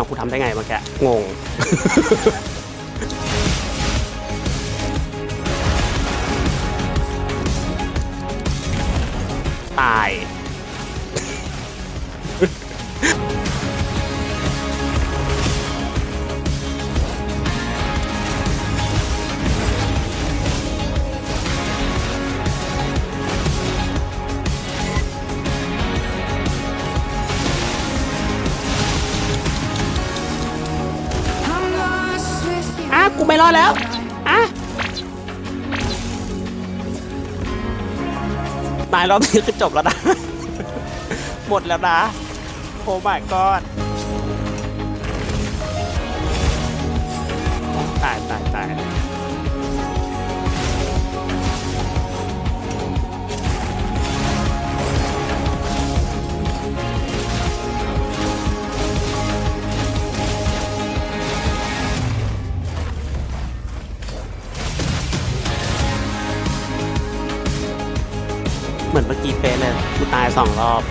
เอากูทำได้ไงมาแกงง ตาย กูไม่รอดแล้วอะตายรอบนี้คือจบแล้วนะ หมดแล้วนะ โอ้ my god เหมือนเมื่อกี้เป๊ะเลยกูตายสองรอบ